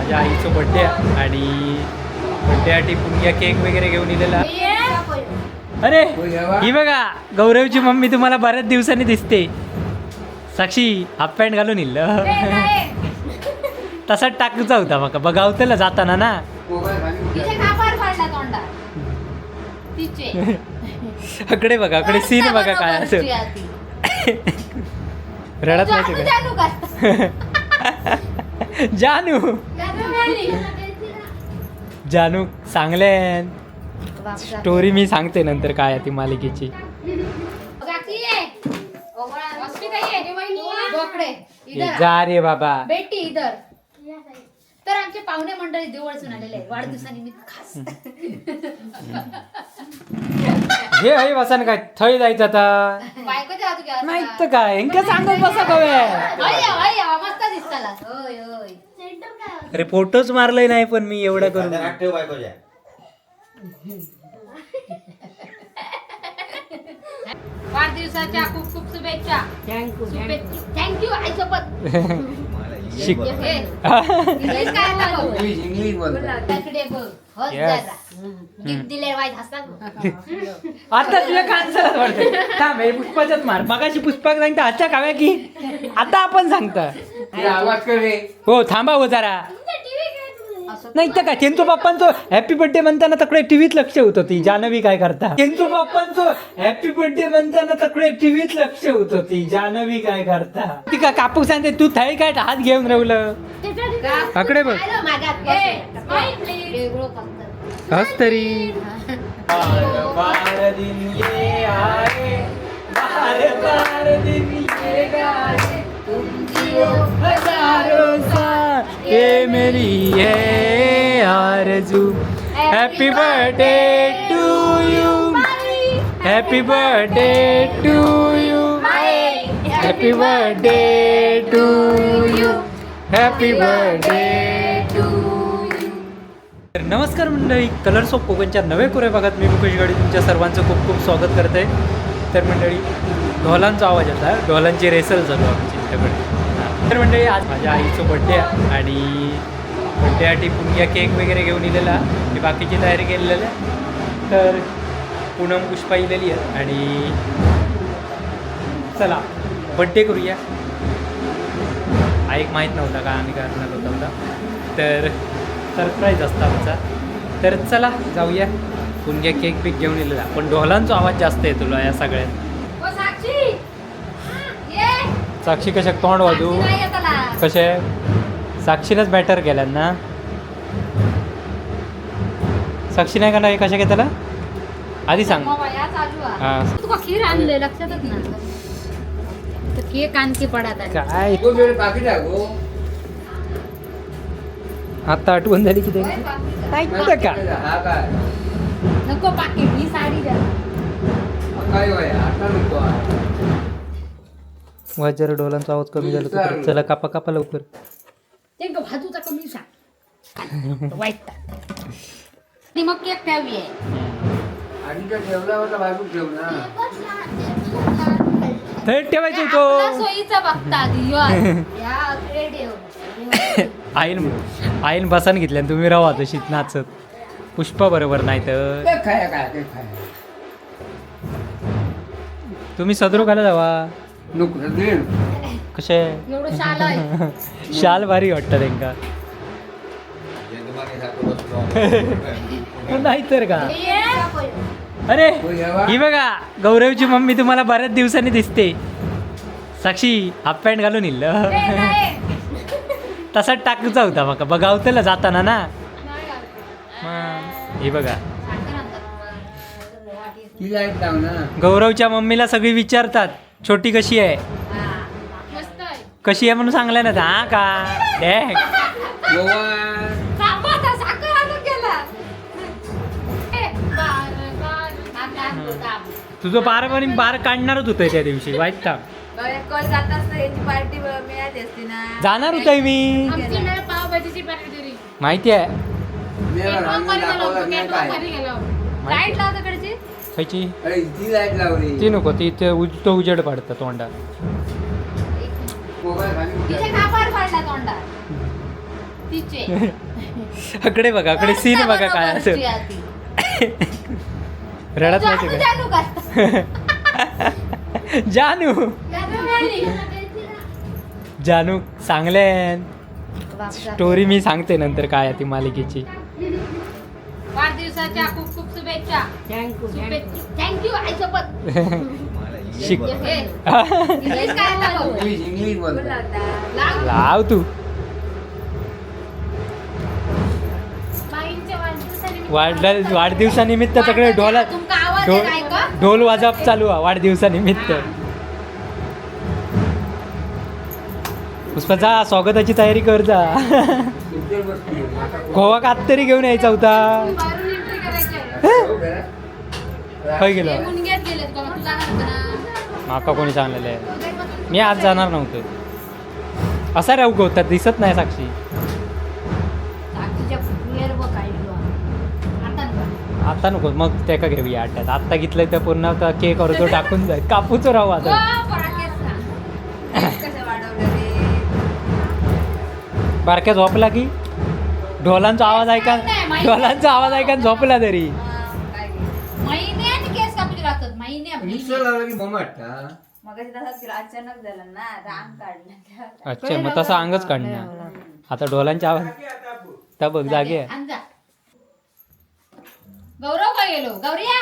माझ्या आईचं बड्डे आणि बड्डेसाठी पुण्या केक वगैरे घेऊन इलेला. अरे ही बघा गौरवची मम्मी तुम्हाला बऱ्याच दिवसांनी दिसते. साक्षी हाफ पॅन्ट घालून इल तसाच टाकूचा होता मका बघावतला जाताना ना. अकडे बघा अकडे सीन बघा काय असं. रडत नाही जानू. जानू सांगले स्टोरी मी सांगते नंतर काय आहे ती मालिकेची. जा रे बाबा. बेटी इधर. तर आमचे पाहुणे मंडळी देवळसून आलेले आहे वाढदिवसानिमित्त खास. हे हई बसान काय थंय जायचं आता. बायको तू घ्या नाही तर काय हेंका सांगत बसा कवे. मस्त दिसताला? होय होय अरे फोटोच मारलंय नाही पण मी एवढं करून. ठेव बायकोच्या वाढदिवसाच्या खूप खूप शुभेच्छा. थँक्यू आई सोबत. शिक हे, इंग्लिश काय आता बघ. इंग्लिश इंग्लिश बोलतो तकडे बघ हस Yes. जरा गिफ्ट दिले वाईट हसतात आता तुला कांचलच वाटतं थांब हे पुष्पाच्याच मार. मगाशी पुष्पाक सांगता आजच्या खाव्या की आता आपण सांगता. आवाज कर रे हो थांबा हो जरा नाही तर काय केंचू बाप्पांचं हॅपी बर्थडे म्हणताना तकडे टीव्हीत लक्ष होतं ती जानवी काय करता? केंचू बाप्पांचं हॅपी बर्थडे म्हणताना तकडे टीव्हीत लक्ष होतं ती जानवी काय करता? ती का कापूस सांगते तू थळी काय हात घेऊन राहिलं आकडे बघ. हस तरी. बार दिन ये आए बार बार दिन ये गाए हजारों साल। ये मेरी ये आरज़ू। Happy birthday to you happy birthday to you happy birthday to you happy birthday to तर नमस्कार मंडळी कलर्स ऑफ कोकणच्या नवे कोऱ्या भागात मी मुकेश गाडी. तुमच्या सर्वांचं खूप खूप स्वागत करत. आहे तर मंडळी ढोलांचा आवाज येता ढोलांची रेसल चालू आमची. इकडे तर म्हणजे आज माझ्या आईचं बड्डे आहे आणि बड्डेसाठी पुण्या केक वगैरे घेऊन इलेला. मी बाकीची तयारी केलेली आहे. तर पूनम पुष्पा इलेली आहे आणि चला बड्डे करूया. हा एक माहीत नव्हता का आम्ही करणार होता होता तर सरप्राईज असता आमचा. तर चला जाऊया. पुणग्या केक पीक घेऊन दिलेला पण ढोलांचा आवाज जास्त येतो तुला या सगळ्यात साक्षी कशा तोंड वाजू. कसे साक्षीनंच बॅटर केल्यात ना? साक्षी नाही का नाही कशा घेतला? आधी सांग. मग या चालू आहे. हा. तुका खीर आणले लक्षातच ना तर केक आणखी पडत आहे काय? तो वेळ बाकी टाकू आता आठवण झाली की होय, त्यांची पाकिट. नाही तर का? हा काय? नको पाकिट ही साडी द्या. काय वय आता नको वाज जरा ढोलांचा आवाज कमी झाला तर चला कापा कापा लवकर. ते ग भाजूचा कमी सांग. वाईट आणि मग केक ठेवी आहे. आणि काय ठेवला होता? ठेव ना थेट ठेवायचं होतो. सोयीचा बघता आधी. रेडिओ आईन आईन बसान घेतल्यान तुम्ही राहा तशीच नाचत. पुष्पा बरोबर नाही तर. काय खाया काय काय खाया. तुम्ही सदरू घाला जावा. कसे एवढं शाल आहे. शाल भारी वाटतं त्यांका. नाही तर का? ये. अरे हो, बघा गौरवची मम्मी तुम्हाला बऱ्याच दिवसांनी दिसते. साक्षी हाफ पॅन्ट घालून नाही. तसाच टाकूचा होता मका बघावतला जाताना ना. हे बघा. गौरवच्या मम्मीला सगळी विचारतात छोटी कशी आहे? हा. मस्त आहे कशी आहे म्हणून सांगलाय ना हा का? थांब. तुझं बार म्हणे बार काढणारच होतं त्या दिवशी वाईट का कॉल जात असतं यांची पार्टी मिळाली असती ना जाणार होतोय मी माहिती आहे खायची ती लाइट लावली. ती नको ती ते उज तो उजेड पडतं तोंडात. फाडला तोंडा तिचे. अकडे बघा अकडे सीन बघा काय असं रडत नाही ते जानू. काय जानू जानू चांगले स्टोरी मी सांगते नंतर काय आहे ती मालिकेची. वाढदिवसाच्या खूप खूप शुभेच्छा. थँक्यू आई सोबत शिक. हे, इंग्लिश काय आता भाऊ? इंग्लिश इंग्लिश बोल. बोलतात आता. लाव. लाव तू. वाढ वाढदिवसानिमित्त सगळे ढोला तुमका आवाज ढोल येत आहे का ढोल वाजप चालू आहे वाढदिवसानिमित्त. पुष्पा जा स्वागताची तयारी कर जा. गोवा कात तरी घेऊन यायचा होता. खय गेलो का? माका कोणी सांगलेलं? आहे मी आज जाणार नव्हतो. असा राहू गवतात दिसत नाही साक्षी. आता नको. मग ते का घेऊया आट्यात आत्ता घेतलंय तर पूर्ण केक अर्धो टाकून जाईल. कापूच राहू आता. बारक्या झोपला की? ढोलांचा आवाज ऐका ढोलांचा आवाज ऐका झोपला तरी हा, काय गे. महिन्यात केस कापली राहतात महिन्या मिक्सर लावला की बॉम्ब वाटता मगाशी तसाच केला अचानक झालं ना रांग काढलं. अच्छा मग तसा अंगच काढणार आता ढोलांचा आवाज त्या बघ जागे आहे. गौरव काय गेलो? गौरिया?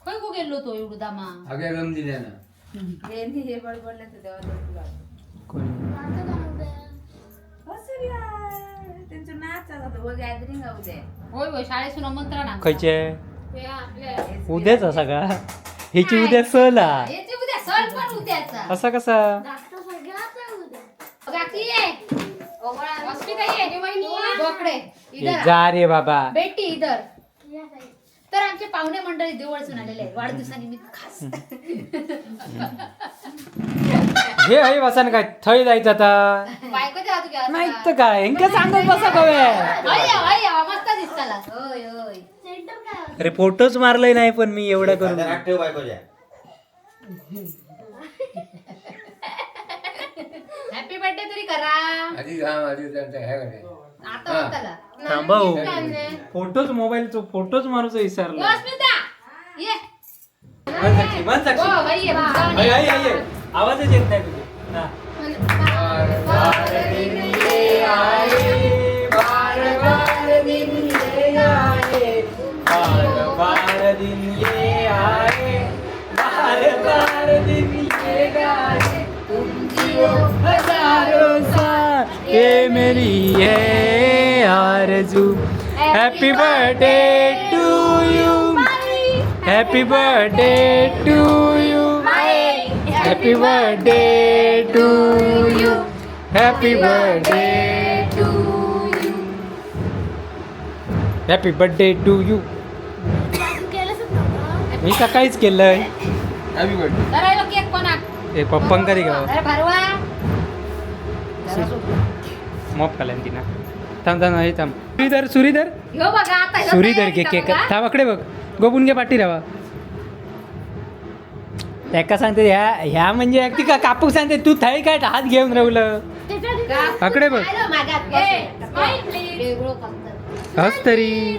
खय को गेलो तो एवढा दामा. अगे रम दिल्या ना. बेनी हे बडबडलं तर तेव्हा झोपला. कोणी? हसून यार. त्यांचं नाच गॅदरिंग होऊ दे. होय होय शाळेतून आमंत्रण आमचं. खयचे? हे उद्याच असा का हिची उद्या सहला याची उद्या सण पण उद्याचा. असा कसा? बाकी ये हॉस्पिटल ये बोकडे ए, इधर. जा रे बाबा. बेटी इधर. तर आमचे पाहुणे मंडळी देवळसून आलेले आहे वाढदिवसानिमित्त खास. हे आहे वसन काय? थळी जायचं आता. बायको जेव्हा तू घ्या. नाही तर काय? सांगत बसा कवे मस्त दिसताला. होय होय. अरे फोटोच मारलंय नाही पण मी एवढं करून. ठेव बायकोच्या हॅपी बर्थडे तरी करा. आधी आधी त्यांचं हे करे आता होताला थांबा हो. फोटोच मोबाईल फोटोच मारूच विसरलो. अस्मिता ये. मन साक्षी, मन साक्षी. बाई ये जाऊन आई, ये. आई, आई, आई. आवाजच येत नाही तुझे. हा. दिन ये आए, बार बार दिन ये गाए, तुम जियो हज़ारों साल, ये मेरी है आरज़ू। Happy birthday to you happy birthday to you happy birthday to you happy birthday to you happy birthday to you मी सकाळीच केलंय. आम्ही बर्थडे केक कोणाक हे गाव. भरवा. जरा मॉप खाल्यान तिना. थांब थांब हे थांब. सुरीधर सुरीधर ह्यो बघा आता ह्यो सुरीधर घे केक. बघा. थांब अकडे बघ. गोपून घे पाठी राहा त्याका सांगते ह्या ह्या म्हणजे ती का कापूक सांगते तू थाळी काय हात घेऊन राहुलं का? आकडे बघ. आलं मागात बसून. वेगळं फक्त. हस तरी.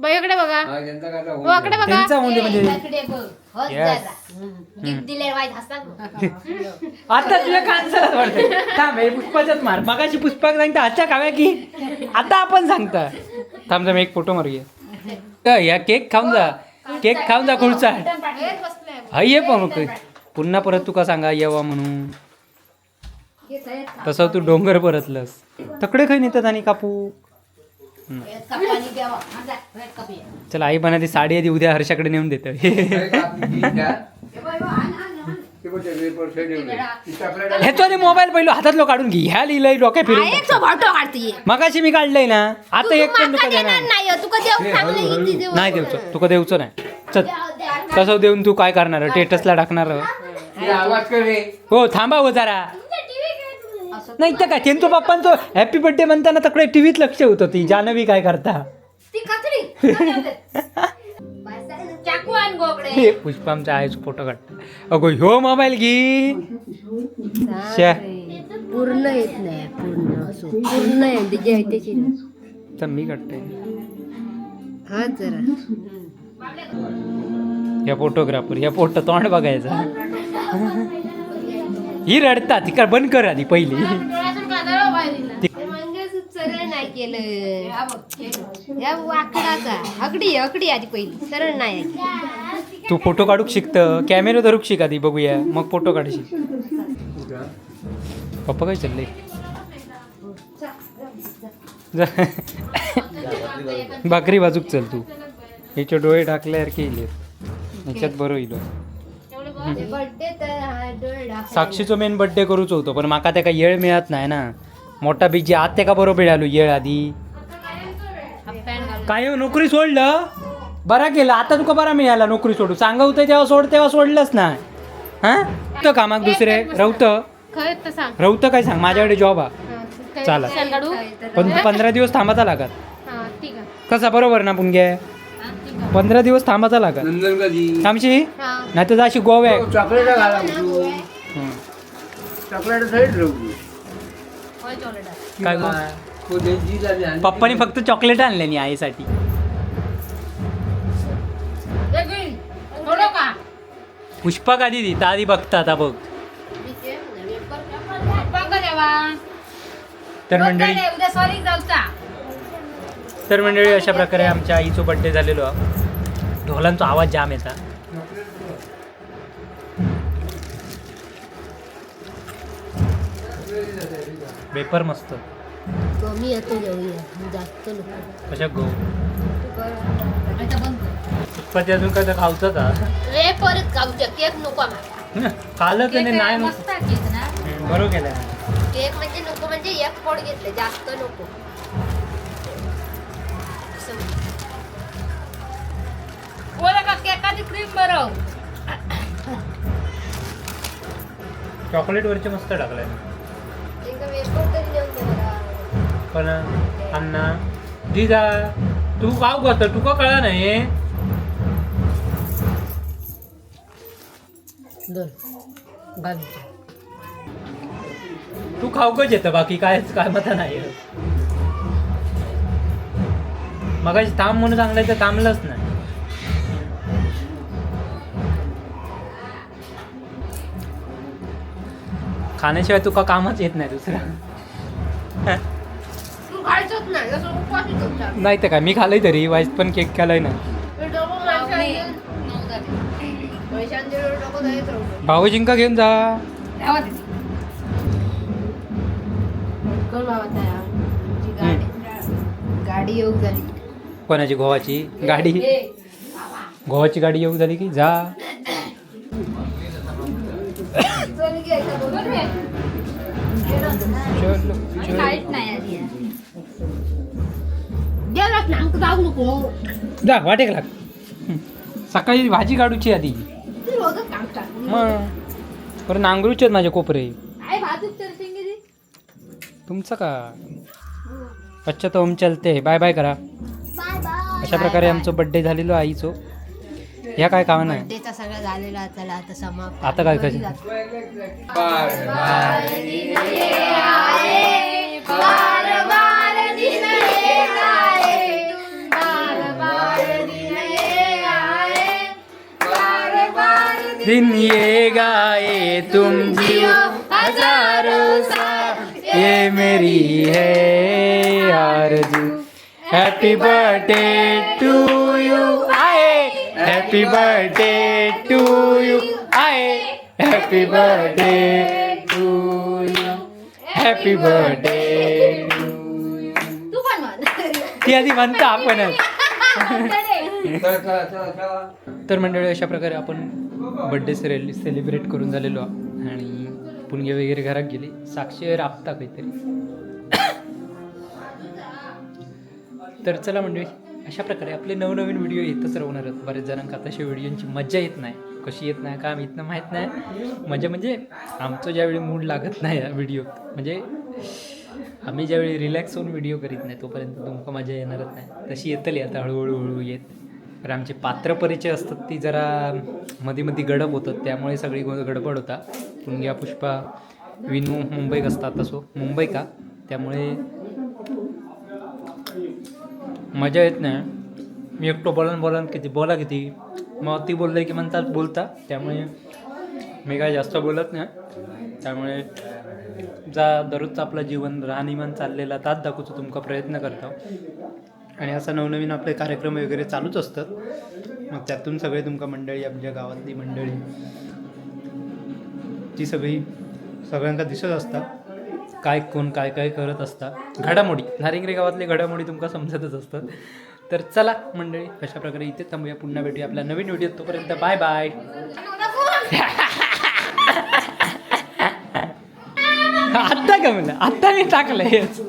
बाईकडे बघा. हा काय हो आकडे बघा. त्यांचा म्हणजे. म्हणजे Yes. आता तुला कांचरच वाटते? थांब हे पुष्पाच्याच मार. मगाशी पुष्पाक सांगता आजच्या खाव्या की? आता आपण सांगता. थांब थांब एक फोटो मारूया या केक खाऊन जा. केक खाऊन जा खुडचा हा ये पण मग पुन्हा परत तुका सांगा येवा म्हणून. तसं तू डोंगर परतलंस. तकडे खै नेतात आणि कापू. चल आई म्हणा ती साडी आधी उद्या हर्षाकडे नेऊन देतं. आपली ती मोबाईल पहिलो हातातलो काढून घे. ह्या लिहिलंय डोक्या फिरून मगाशी मी काढलंय ना आता एक पण तुका नाही हो. हे, देऊचं. तुका देऊचं नाही. चल तसं देऊन तू काय करणार? टेटसला टाकणार? तिला आवाज कर रे. हो थांबा हो जरा. नाही तर काय त्यांचं पप्पांचं हॅपी बर्थडे म्हणताना तकडे टीव्हीत लक्ष होतं ती जानवी काय करता? ती कचरी चाकू आण गोकडे हे पुष्पामचा आईच फोटो काढता अगो ह्यो मोबाईल घे. श्या. पूर्ण येत नाही पूर्ण असो. पूर्ण आहे तिचे आहे त्याची. तर मी हा जरा. या फोटोग्राफर या फोटो तोंड बघायचा. ही रडता ती बंद कर आधी पहिली. सरळ नाही केलं. या वाकडाचा. अगडी अगडी आधी पहिली. सरळ नाही तू फोटो काढूक शिकत कॅमेरा धरूक शिक आधी बघूया. मग फोटो काढशील पप्पा काय चाललंय जा. भाकरी बाजूक चल तू. याचे डोळे टाकल्यावर केले ह्याच्यात बरं येईल साक्षीचो मेन बड्डे करूच होतो पण माका त्याका येळ मिळत नाही ना. मोठा बिजी आत त्याका बरोबर आलो येळ आधी. काय हो, नोकरी सोडलं? बरा केलं आता तुका बरा मिळाला नोकरी सोडू सांगा होतं तेव्हा सोड तेव्हा सोडलंच ना हा? तर कामाक दुसरे रवत. रवत काय सांग माझ्याकडे जॉब हा चाला. पण पंधरा दिवस थांबाचा लागत हा कसा बरोबर ना आहे पंधरा दिवस थांबाचा लागत कधी थांबशी? हा. नाही तर जाशी गोव्या. चॉकलेट घाला. तू चॉकलेट तू. काय गो? तो आणि- पप्पानी फक्त चॉकलेट आणले नाही आईसाठी. थोडं का? पुष्पा आधी दी आधी बघता आता बघ. तर मंडळी उद्या सॉरी जाऊचा. तर मंडळी अशा प्रकारे आमच्या आईचो बड्डे झालेलो. हा. ढोलांचा आवाज जाम येता. पेपर मस्त. कमी येतो जाऊया जास्त नको कशा गो? पुष्पाची अजून काय खावचं का रे परत खाऊच्या केक नको आम्हाला. कालच नाही नाही. मस्त केक ना. बरोबर केलं केक म्हणजे नको म्हणजे एक पोड घेतलं जास्त नको. का केकाची क्रीम बरं. चॉकलेट वरचे मस्त टाकलंय. पण अण्णा दिदा तू काव करतो तुका कळा नाही? तू खाऊकच येतं बाकी काय काय मता नाही मगाशी थांब म्हणून सांगलाय तर थांबलंच नाही. खाण्याशिवाय तुका कामच येत नाही दुसरं. नाही तर काय मी खाल्लंय तरी वाईस पण केक केलाय ना. भाऊजिंका घेऊन जा. कोण बाबा त्या? आमची गाडी. गाडी येऊ झाली. कोणाची? गोवाची? गाडी? गोवाची गाडी येऊ झाली की जा चल घे, इथं बोलू. चलो, चलो. काहीच नाही आधी गेलाच ना अंक जाऊ नको जा वाटेक लाग. सकाळी भाजी काढूची आधी. मग. बरं नांगरूचे आहेत माझे कोपरे. तुमचं का? अच्छा तो हम चलते. बाय बाय करा. Bye bye. अशा प्रकारे आमचं बड्डे झालेलो आईचो. ह्या काय कामा नाही बर्थडेचा सगळं झालेला चला आता समाप्त आता काय? बार दिन ये गाए तुम जियो हजारों साल ये मेरी है आरज़ू. Happy birthday you happy birthday to you आए happy birthday to you happy birthday तू पण ती आधी म्हणता आपणच. तर मंडळी अशा प्रकारे आपण बड्डे सेरेल सेलिब्रेट करून झालेलो. आणि पुणगे वगैरे घरात गेली. साक्षी राबता काहीतरी. तर चला मंडळी. अशा प्रकारे आपले नवनवीन व्हिडिओ येतच राहणार आहेत. बरेच जणांना तशा व्हिडिओची मजा येत नाही. कशी येत नाही काम येत माहीत नाही. मजा म्हणजे आमचं ज्यावेळी मूड लागत नाही या व्हिडिओ म्हणजे आम्ही ज्यावेळी रिलॅक्स होऊन व्हिडिओ करीत नाही तोपर्यंत तुमका मजा येणारच नाही. तशी येतली आता हळूहळू हळू येत. कारण आमचे पात्र परिचय असतात ती जरा मध्ये मध्ये गडप होतात त्यामुळे सगळी गडबड होता. पुणग्या पुष्पा विनू मुंबईक असतात असो मुंबई का? त्यामुळे मजा येत नाही. मी एकटो बोलान बोलान किती बोला किती. मग ती बोलले की म्हणतात बोलता. त्यामुळे मी काय जास्त बोलत नाही. त्यामुळे जा दररोजचं आपलं जीवन राहणीमान चाललेला ताच दाखवतो तुमका प्रयत्न करतो. आणि असं नवनवीन आपले कार्यक्रम वगैरे चालूच असतात. मग त्यातून सगळे तुमका मंडळी आमच्या गावातली मंडळी ती सगळी सगळ्यांका दिसत असतात. काय कोण काय काय करत असता घडामोडी. नारिंगरे गावातले घडामोडी तुमका समजतच असतात तर चला मंडळी अशा प्रकारे इथे थांबूया. पुन्हा भेटूया आपल्या नवीन व्हिडिओ तोपर्यंत. बाय बाय आत्ता का म्हणलं? आत्ता मी टाकलं हेच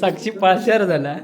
साक्षी पाचशेर झाला.